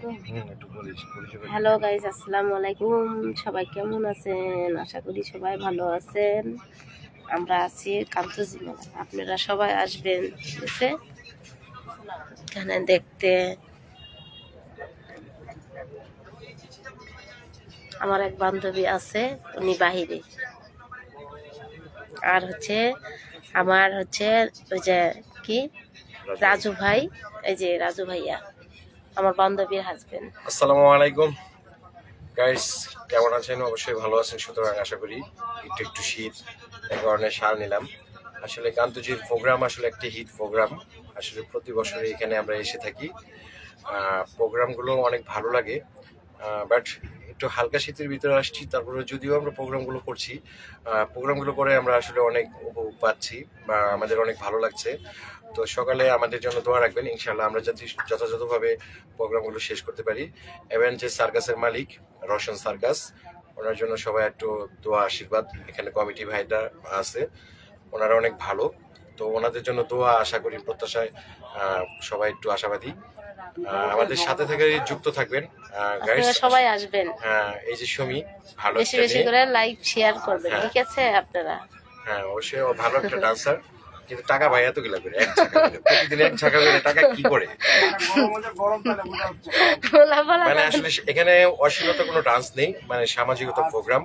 তো hello guys আসসালামু আলাইকুম। সবাই কেমন আছেন? আশা করি সবাই ভালো আছেন। আমরা আছি কান্তজি মেলা। আপনারা সবাই আসবেন ঠিক আছে? এখানে দেখতে। আমার এক বান্ধবী আছে উনি বাহিরে। আর হচ্ছে আমার হচ্ছে ওই যে কি? রাজু ভাই এই যে রাজু ভাইয়া। আমার বান্ধবীর হাজবেন্ড আসসালামু আলাইকুম। গাইস কেমন আছেন? অবশ্যই ভালো আছেন, সুতরাং আশা করি একটু একটু শীত এই কারণে সার নিলাম। আসলে কান্তজির প্রোগ্রাম আসলে একটি হিট প্রোগ্রাম আসলে প্রতি বছরই এখানে আমরা এসে থাকি। প্রোগ্রামগুলো অনেক ভালো লাগে। বাট একটু হালকা শীতের ভিতরে আসছি, তারপরে যদিও আমরা প্রোগ্রামগুলো করছি প্রোগ্রামগুলো করে আমরা আসলে অনেক উপভোগ পাচ্ছি, বা আমাদের অনেক ভালো লাগছে। তো সকালে আমাদের জন্য দোয়া রাখবেন ইনশাল্লাহ আমরা যাতে, যথাযথভাবে প্রোগ্রামগুলো শেষ করতে পারি। এবং যে সার্কাসের মালিক রশন সার্কাস, ওনার জন্য সবাই একটু দোয়া, আশীর্বাদ। এখানে কমিটি ভাইটা আছে, ওনারা অনেক ভালো। তো ওনাদের জন্য দোয়া, আশা করি প্রত্যাশায় সবাই একটু আশাবাদী। আমাদের সাথে থেকে যুক্ত থাকবেন। সবাই আসবেন। এই যে সুমি ভালো বেশি বেশি করে লাইক শেয়ার করবেন হ্যাঁ। ঠিক আছে আপনারা? হ্যাঁ অবশ্যই ও ভালো একটা ডান্সার কিন্তু টাকা ভাই এত গেলা করে এক টাকা প্রতিদিন এক টাকা করে টাকা কি করে? মানে আসলে এখানে অশ্লীলতা কোনো ডান্স নেই মানে সামাজিকতা প্রোগ্রাম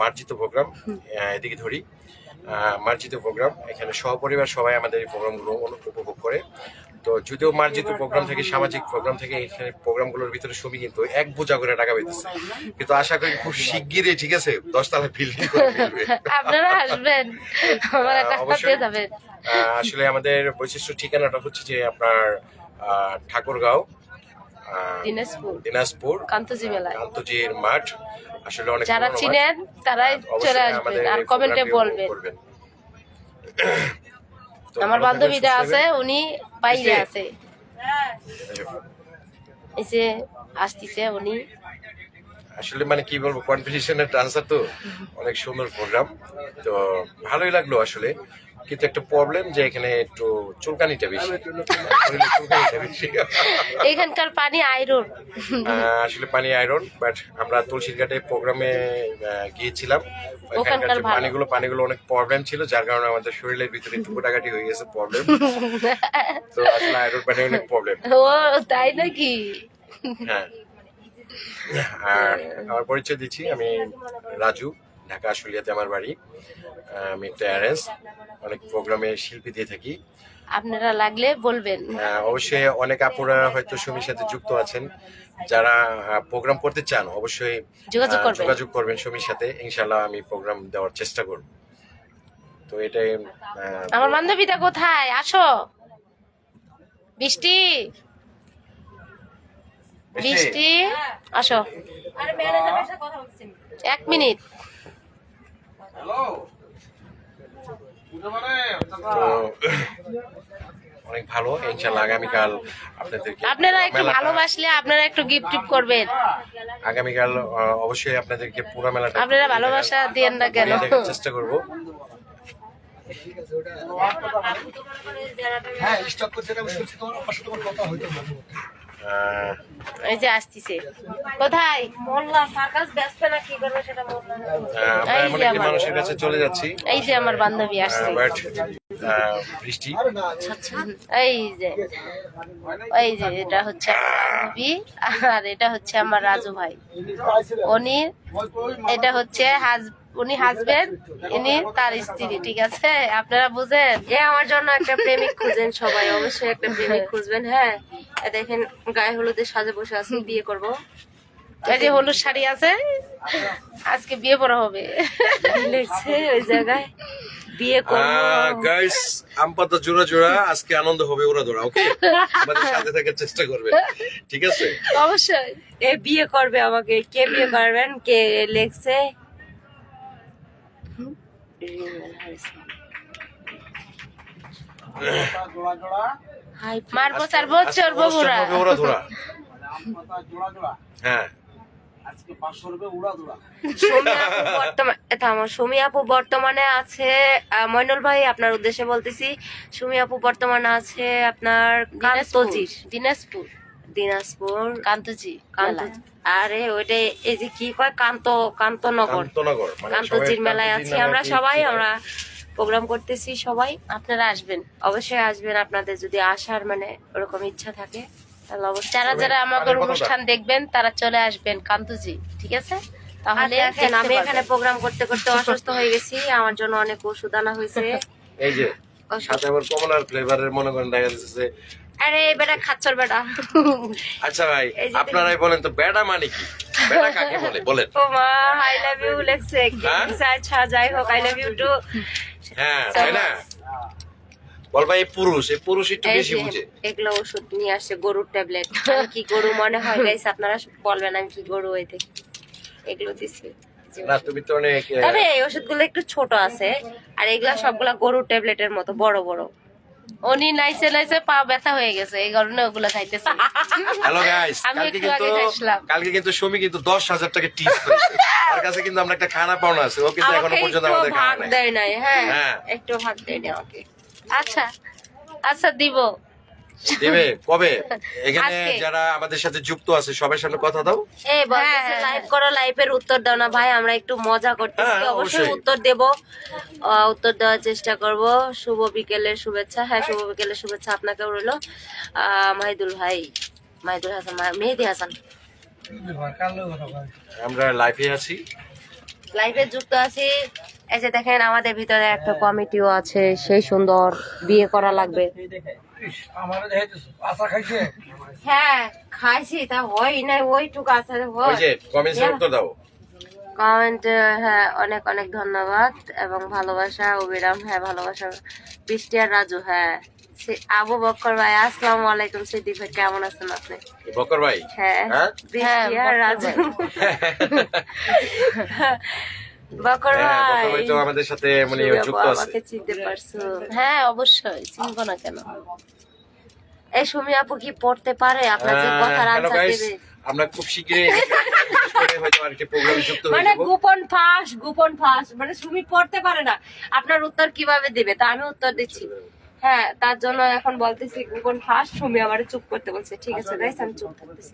মার্জিত প্রোগ্রাম এদিকে ধরি মার্জিত প্রোগ্রাম এখানে সহপরিবার সবাই আমাদের এই প্রোগ্রামগুলো উপভোগ করে। তো যদিও মার্জিত প্রোগ্রাম থেকে সামাজিক প্রোগ্রাম থেকে এখানে প্রোগ্রামগুলোর ভিতরে ছবি কিন্তু এক বোঝা করে টাকা পেতেছে কিন্তু আশা করি খুব শিগগিরই ঠিক আছে? দশতলা বিল্ডিং আপনারা আসবেন আমার অবশ্যই। আসলে আমাদের বৈশিষ্ট্য ঠিকানাটা হচ্ছে যে আপনার ঠাকুরগাঁও দিনাজপুর। দিনাজপুর কান্তজি মেলায়। কান্তজির মাঠ। আসলে অনেক যারা চিনেন তারাই চলে আসবেন আর কমেন্টে বলবেন। আমার বান্ধবীটা আছে উনি বাইরে আছে। এই যে আসতেছে উনি। আসলে মানে কি বলব কম্পিটিশনের ট্রান্সফার তো অনেক সুন্দর প্রোগ্রাম তো ভালোই লাগল আসলে। কিন্তু একটা প্রবলেম যে এখানে একটু চুলকানিটা বেশি। চুলকানিটা বেশি। এখানকার পানি আয়রন আসলে পানি আয়রন বাট আমরা তুলসীর ঘাটে প্রোগ্রামে গিয়েছিলাম। ওখানকার। পানিগুলো পানিগুলো অনেক প্রবলেম ছিল যার কারণে আমাদের শরীরের ভিতরে একটু গোটাগাটি হয়ে গেছে প্রবলেম তো আসলে আয়রন পানি অনেক প্রবলেম ও তাই নাকি? হ্যাঁ। আর আমার পরিচয় দিচ্ছি আমি রাজু। ঢাকা আশুলিয়াতে আমার বাড়ি। আমি একটা অ্যারেঞ্জ অনেক প্রোগ্রামে শিল্পী দিয়ে থাকি। আপনারা লাগলে বলবেন। অবশ্যই অনেক আপুরা হয়তো সুমির সাথে যুক্ত আছেন। যারা প্রোগ্রাম করতে চান অবশ্যই যোগাযোগ করবেন। সুমির সাথে। ইনশাল্লাহ আমি প্রোগ্রাম দেওয়ার চেষ্টা করব। তো এটাই আমার বান্ধবীটা কোথায়? আসো। বৃষ্টি। বৃষ্টি? আসো। এক মিনিট। অনেক ভালো ইনশাল্লাহ আগামীকাল আপনাদেরকে আপনারা একটু ভালোবাসলে আপনারা একটু গিফট টিপ করবেন। আগামীকাল অবশ্যই আপনাদেরকে পুরো মেলাটা আপনারা ভালোবাসা দিয়েন না কেন? চেষ্টা করব। হ্যাঁ স্টক করছে আমি শুনছি তোমার সাথে তোমার কথা হইতো এই যে আসতিছে। কোথায়? মোল্লা সার্কাস বেচবে না কি করবে সেটা মোল্লা এই যে আমার- মানুষের কাছে চলে যাচ্ছি। এই যে আমার বান্ধবী আসছে। বৃষ্টি। এই যে এই যে এটা হচ্ছে বান্ধবী আর এটা হচ্ছে আমার রাজু ভাই। উনি এটা হচ্ছে হাজ উনি হাজবেন্ড ইনি তার স্ত্রী ঠিক আছে? আপনারা বুঝেন? এ আমার জন্য একটা প্রেমিক খুঁজেন সবাই অবশ্যই একটা প্রেমিক খুঁজবেন হ্যাঁ? দেখেন গায়ে হলুদের সাজে বসে আছি বিয়ে করব। এই যে হলুদ শাড়ি আছে আজকে বিয়ে পড়া হবে। লিখছে ওই জায়গায় বিয়ে করব। গাইস আম পাতা জোড়া জোড়া আজকে আনন্দ হবে ওরা ধরা ওকে আমাদের সাথে থাকার চেষ্টা করবে ঠিক আছে? অবশ্যই। এ বিয়ে করবে আমাকে কে বিয়ে করবেন কে লিখছে মারবো চারবো চড়বো অনুষ্ঠান ওরা ধরা আম পাতা জোড়া জোড়া হ্যাঁ। সুমি আপু বর্তমানে সুমি আছে মইনুল ভাই আপনার উদ্দেশ্যে বলতেছি সুমি আপু বর্তমানে আছে আপনার দিনাজপুর। দিনাজপুর কান্তজি মেলায়। আরে ওইটা এই যে কি কয় কান্ত কান্তনগর। কান্তনগর মানে কান্তজির মেলায় আছি আমরা সবাই আমরা প্রোগ্রাম করতেছি সবাই আপনারা আসবেন। অবশ্যই আসবেন আপনাদের যদি আসার মানে ওরকম ইচ্ছা থাকে তাহলে অবশ্যই যারা যারা আমাদের অনুষ্ঠান দেখবেন তারা চলে আসবেন কান্তজি ঠিক আছে? তাহলে আমি এখানে প্রোগ্রাম করতে করতে অসুস্থ হয়ে গেছি আমার জন্য অনেক ওষুধ আনা হয়েছে। এই যে সাথে আবার কমলার ফ্লেভারের মনে করেন দেখা যাচ্ছে আরে বেটা খাচ্ছর বেটা। আচ্ছা ভাই আপনারাই বলেন তো বেড়া মানে কি? বেড়া কাকে বলে? বলেন। ও মা আই লাভ ইউ লেখছে? আচ্ছা যাই হোক আই লাভ ইউ টু হ্যাঁ তাই না? বল ভাই পুরুষ এই পুরুষ একটু বেশি বুঝে। এগুলো ওষুধ নিয়ে আসছে গরুর ট্যাবলেট। কি গরু মনে হয় গাইস আপনারা বলবেন আমি কি গরু থাকি এগুলো দিছি। না তুমি তো অনেক তবে এই ওষুধগুলো একটু ছোট আছে আর এগুলা সবগুলা গরুর ট্যাবলেটের মতো বড় বড়। উনি নাইছে নাইছে পা ব্যথা হয়ে গেছে এই কারণে ওগুলো খাইতেছে। হ্যালো গাইস কালকে কিন্তু কালকে কিন্তু সুমি কিন্তু দশ হাজার টাকা টিপস করেছে। তার কাছে কিন্তু আমরা একটা খানা পাওনা আছে ও কিন্তু এখনও পর্যন্ত আমাদের খাওয়া নাই। দেয় নাই হ্যাঁ হ্যাঁ। একটু ভাগ দেয় নাই ওকে আচ্ছা আচ্ছা দিব। দেবে কবে? এখানে যারা আমাদের সাথে যুক্ত আছে সবার সামনে কথা দাও। এই বলতেছে হ্যাঁ, লাইভ করো লাইভের উত্তর দাও না ভাই আমরা একটু মজা করতেছি। হ্যাঁ, অবশ্যই। উত্তর দেব। আহ, উত্তর দেওয়ার চেষ্টা করব। শুভ বিকেলের শুভেচ্ছা। হ্যাঁ শুভ বিকেলের শুভেচ্ছা আপনাকেও রইল। আহ, মাহিদুল ভাই মাহিদুল হাসান মেহেদি হাসান। আমরা লাইফে আছি। লাইভে যুক্ত আছি। এই যে দেখেন আমাদের ভিতরে একটা কমিটিও আছে সেই সুন্দর বিয়ে করা লাগবে। আমারে দেখাইতেছো আশা খাইছে? হ্যাঁ খাইছি তা হয় নাই ওইটুকু আছে ওই যে কমেন্টসের উত্তর দাও। কমেন্ট হ্যাঁ অনেক অনেক ধন্যবাদ এবং ভালোবাসা অবিরাম হ্যাঁ ভালোবাসা। বৃষ্টি আর রাজু হ্যাঁ। আবু বক্কর ভাই আসসালামু আলাইকুম সিদ্দিক ভাই কেমন আছেন আপনি? বকর ভাই? হ্যাঁ হ্যাঁ? বৃষ্টি আর রাজু। হ্যাঁ, বকর ভাই। ভাই তো আমাদের সাথে মানে যুক্ত আছে। আমাকে চিনতে পারছ। হ্যাঁ অবশ্যই চিনবো না কেন? এই সুমি আপু কি পড়তে পারে? আপনার যে কথার আনসার দেবে। আমরা খুব শীঘ্রই হয়ে মানে গোপন ফাঁস গোপন ফাঁস। মানে সুমি পড়তে পারে না। আপনার উত্তর কীভাবে দিবে? তা আমি উত্তর দিচ্ছি। হ্যাঁ তার জন্য এখন বলতেছি গোপন ফাঁস সুমি আমার চুপ করতে বলছে। ঠিক আছে গাইস আমি চুপ করতেছি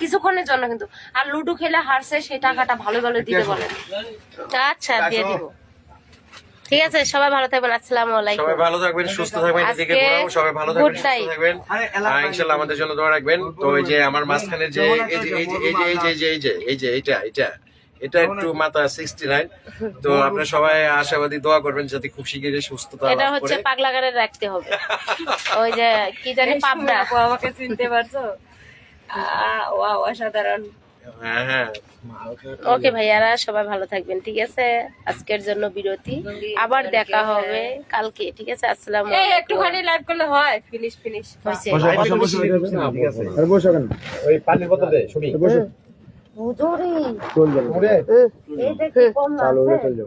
কিছুক্ষণের জন্য কিন্তু। আর লুডো খেলে হারছে সেই টাকাটা ভালো ভালো দিতে বলেন আচ্ছা দিয়ে দিব। ঠিক আছে সবাই ভালো থাকবেন আসসালামু সবাই ভালো থাকবেন সুস্থ থাকবেন এদিকে ঘোরাও সবাই ভালো থাকবেন সুস্থ থাকবেন। আর ইনশাআল্লাহ আমাদের জন্য দোয়া রাখবেন। তো এই যে আমার মাঝখানে যে এই যে এই যে এই যে এই যে এই যে এই যে এইটা এইটা এটা একটু মাথা সিক্সটি নাইন তো আপনারা সবাই আশাবাদী দোয়া করবেন যাতে খুব শিগগিরই সুস্থতা এটা লাভ হচ্ছে করে। পাগলা গাড়ি রাখতে হবে। ওই যে কি জানি পাবনা আপু আমাকে চিনতে পারছ? ওয়াও অসাধারণ। হ্যাঁ হ্যাঁ। ওকে ভাইয়ারা সবাই ভালো থাকবেন ঠিক আছে? আজকের জন্য বিরতি। আবার দেখা হবে কালকে ঠিক আছে? আসসালামু একটুখানি লাইভ করলে হয়। ফিনিশ ফিনিশ হয়েছে। ঠিক আছে। ওই পানির বোতল দে সুমি। হুজুরি। ওরে এই দেখি কম না আছে?